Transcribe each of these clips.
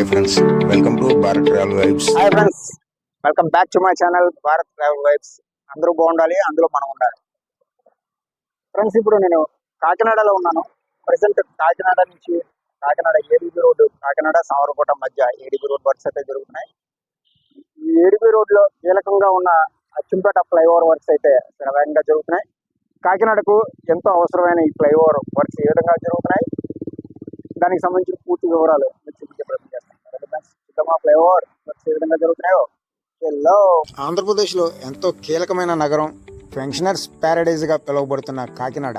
Hi friends welcome to Bharat travel vibes hi friends welcome back to my channel Bharat travel vibes అందరూ బాగుండాలి అందులో మనం ఉండాలి. Friends ఇప్పుడు నేను కాకినాడలో ఉన్నాను. ప్రజెంట్ కాకినాడ నుంచి కాకినాడ ఏడిబి రోడ్డు కాకినాడ సామరకోట మధ్య ఏడిబి రోడ్ వర్క్స్ అయితే జరుగుతున్నాయి. ఈ ఏడిబి రోడ్లో కీలకంగా ఉన్న అచ్చంపేట ఫ్లైఓవర్ వర్క్స్ అయితే వేగంగా జరుగుతున్నాయి. కాకినాడకు ఎంతో అవసరమైన ఈ ఫ్లైఓవర్ వర్క్స్ ఏ విధంగా జరుగుతున్నాయి? దానికి సంబంధించిన పూర్తి వివరాలు చేస్తాను ఫ్లైఓవర్ ఏ విధంగా జరుగుతున్నాయో హలో ఆంధ్రప్రదేశ్లో ఎంతో కీలకమైన నగరం పెన్షనర్స్ ప్యారడైజ్గా పిలువబడుతున్న కాకినాడ.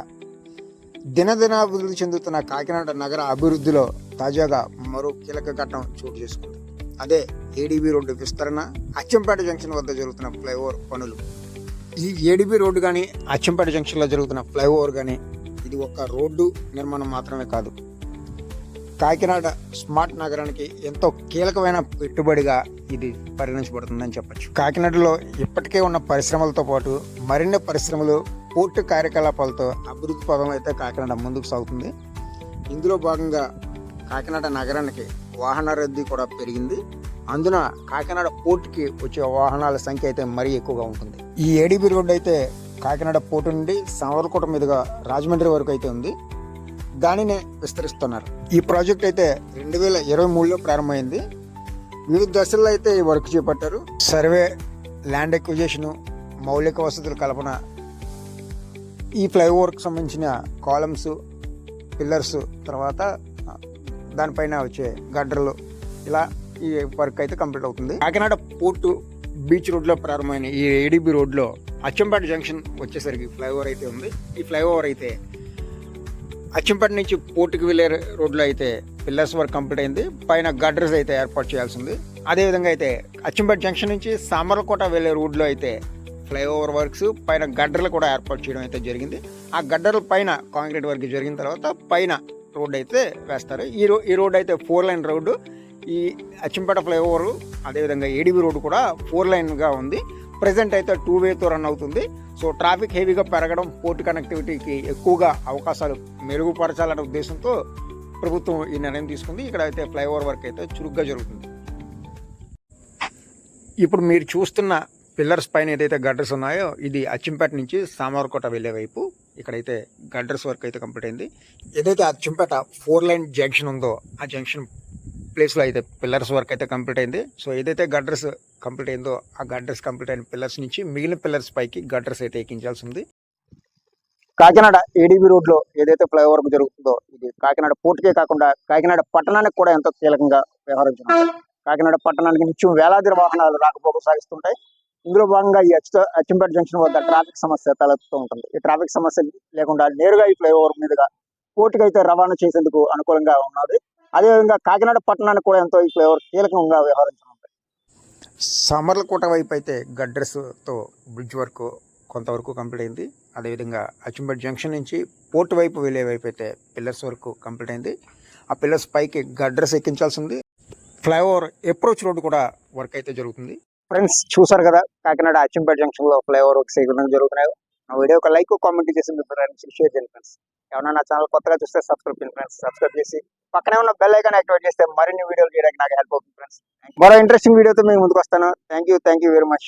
దినదినాభివృద్ధి చెందుతున్న కాకినాడ నగర అభివృద్ధిలో తాజాగా మరో కీలక ఘట్టం చోటు చేసుకుంది. అదే ఏడీబీ రోడ్డు విస్తరణ అచ్చంపేట జంక్షన్ వద్ద జరుగుతున్న ఫ్లైఓవర్ పనులు. ఈ ఏడీబీ రోడ్డు కానీ అచ్చంపేట జంక్షన్లో జరుగుతున్న ఫ్లైఓవర్ కానీ ఇది ఒక రోడ్డు నిర్మాణం మాత్రమే కాదు. కాకినాడ స్మార్ట్ నగరానికి ఎంతో కీలకమైన పెట్టుబడిగా ఇది పరిగణించబడుతుందని చెప్పొచ్చు. కాకినాడలో ఇప్పటికే ఉన్న పరిశ్రమలతో పాటు మరిన్ని పరిశ్రమలు పూర్తి కార్యకలాపాలతో అభివృద్ధి పదం అయితే కాకినాడ ముందుకు సాగుతుంది. ఇందులో భాగంగా కాకినాడ నగరానికి వాహన రద్దీ కూడా పెరిగింది. అందున కాకినాడ పోర్టుకి వచ్చే వాహనాల సంఖ్య అయితే మరీ ఎక్కువగా ఉంటుంది. ఈ ఏడీబీ రోడ్డు అయితే కాకినాడ పోర్టు నుండి సామర్లకోట మీదుగా రాజమండ్రి వరకు అయితే ఉంది. దానినే విస్తరిస్తున్నారు. ఈ ప్రాజెక్ట్ అయితే రెండు వేల ఇరవై మూడులో ప్రారంభమైంది. వివిధ దశల్లో అయితే ఈ వర్క్ చేపట్టారు. సర్వే ల్యాండ్ ఎక్విజేషన్ మౌలిక వసతుల కల్పన ఈ ఫ్లైఓవర్కి సంబంధించిన కాలమ్స్ పిల్లర్స్ తర్వాత దానిపైన వచ్చే గడ్డలు ఇలా ఈ వర్క్ అయితే కంప్లీట్ అవుతుంది. కాకినాడ పోర్టు బీచ్ రోడ్లో ప్రారంభమైన ఈ ఏడీబీ రోడ్లో అచ్చంపేట జంక్షన్ వచ్చేసరికి ఫ్లైఓవర్ అయితే ఉంది. ఈ ఫ్లైఓవర్ అయితే అచ్చంపేట నుంచి పోర్టుకి వెళ్ళే రోడ్లో అయితే పిల్లర్స్ వర్క్ కంప్లీట్ అయింది. పైన గడ్డర్స్ అయితే ఏర్పాటు చేయాల్సి ఉంది అదేవిధంగా అయితే అచ్చంపేట జంక్షన్ నుంచి సామర్లకోట వెళ్ళే రోడ్లో అయితే ఫ్లైఓవర్ వర్క్స్ పైన గడ్డర్లు కూడా ఏర్పాటు చేయడం అయితే జరిగింది. ఆ గడ్డర్ల పైన కాంక్రీట్ వర్క్ జరిగిన తర్వాత పైన రోడ్ అయితే వేస్తారు. ఈ రో ఈ రోడ్ అయితే ఫోర్ లైన్ రోడ్డు ఈ అచ్చంపేట ఫ్లైఓవర్ అదేవిధంగా ఏడీబీ రోడ్డు కూడా ఫోర్ లైన్గా ఉంది. ప్రజెంట్ అయితే టూ వేతో రన్ అవుతుంది. సో ట్రాఫిక్ హెవీగా పెరగడం పోర్టు కనెక్టివిటీకి ఎక్కువగా అవకాశాలు మెరుగుపరచాలనే ఉద్దేశంతో ప్రభుత్వం ఈ నిర్ణయం తీసుకుంది. ఇక్కడ అయితే ఫ్లైఓవర్ వర్క్ అయితే చురుగ్గా జరుగుతుంది. ఇప్పుడు మీరు చూస్తున్న పిల్లర్స్ పైన ఏదైతే గడ్డర్స్ ఉన్నాయో ఇది అచ్చంపేట నుంచి సామర్కోట వెళ్ళే వైపు. ఇక్కడైతే గడ్డర్స్ వర్క్ అయితే కంప్లీట్ అయింది. ఏదైతే అచ్చంపేట ఫోర్ లైన్ జంక్షన్ ఉందో ఆ జంక్షన్ ప్లేస్లో అయితే పిల్లర్స్ వర్క్ అయితే కంప్లీట్ అయింది. సో ఏదైతే గడ్రస్ కంప్లీట్ అయిందో ఆ గడ్రస్ కంప్లీట్ అయిన పిల్లర్స్ నుంచి మిగిలిన పిల్లర్స్ పైకి గడ్రస్ అయితే ఎక్కించాల్సి ఉంది. కాకినాడ ఏడీబీ రోడ్లో ఏదైతే ఫ్లైఓవర్ జరుగుతుందో ఇది కాకినాడ పోర్టుకే కాకుండా కాకినాడ పట్టణానికి కూడా ఎంతో కీలకంగా వ్యవహరించింది. కాకినాడ పట్టణానికి నిత్యం వేలాది వాహనాలు రాకపోక సాగిస్తుంటాయి. ఇందులో భాగంగా ఈ అచ్చ అచ్చంపేట జంక్షన్ వద్ద ట్రాఫిక్ సమస్య తలెత్తుతూ ఉంటుంది. ఈ ట్రాఫిక్ సమస్య లేకుండా నేరుగా ఈ ఫ్లైఓవర్ మీదుగా పోర్టుకైతే రవాణా చేసేందుకు అనుకూలంగా ఉన్నది. అదేవిధంగా కాకినాడ పట్టణానికి కూడా ఎంతో ఈ ఫ్లైఓవర్ కీలకంగా వ్యవహరించనుంది సమర్లకోట వైపు అయితే గడ్డర్స్తో బ్రిడ్జ్ వర్క్ కొంతవరకు కంప్లీట్ అయింది. అదేవిధంగా అచ్చంపేట జంక్షన్ నుంచి పోర్ట్ వైపు వెళ్ళే వైపు అయితే పిల్లర్స్ వరకు కంప్లీట్ అయింది. ఆ పిల్లర్స్ పైకి గడ్డర్స్ ఎక్కించాల్సి ఉంది. ఫ్లైఓవర్ అప్రోచ్ రోడ్ కూడా వర్క్ అయితే జరుగుతుంది. ఫ్రెండ్స్ చూసారు కదా కాకినాడ అచ్చంపేట జంక్షన్లో ఫ్లైఓవర్ వర్క్స్ జరుగుతున్నాయి. ఆ వీడియో ఒక లైక్ కామెంట్ చేసి మీ ఫ్రెండ్స్ షేర్ చేయండి ఫ్రెండ్స్. ఏమన్నా నా ఛానల్ కొత్తగా చూస్తే సబ్స్క్రైబ్ చేయండి ఫ్రెండ్స్. సబ్స్క్రైబ్ చేసి పక్కనే ఉన్న బెల్ ఐకాన్ యాక్టివేట్ చేస్తే మరిన్ని వీడియోలు చేయడానికి నాకు హెల్ప్ అవుతుంది ఫ్రెండ్స్. మరో ఇంట్రెస్టింగ్ వీడియోతో మేము ముందుకు వస్తాను. Thank you thank you very much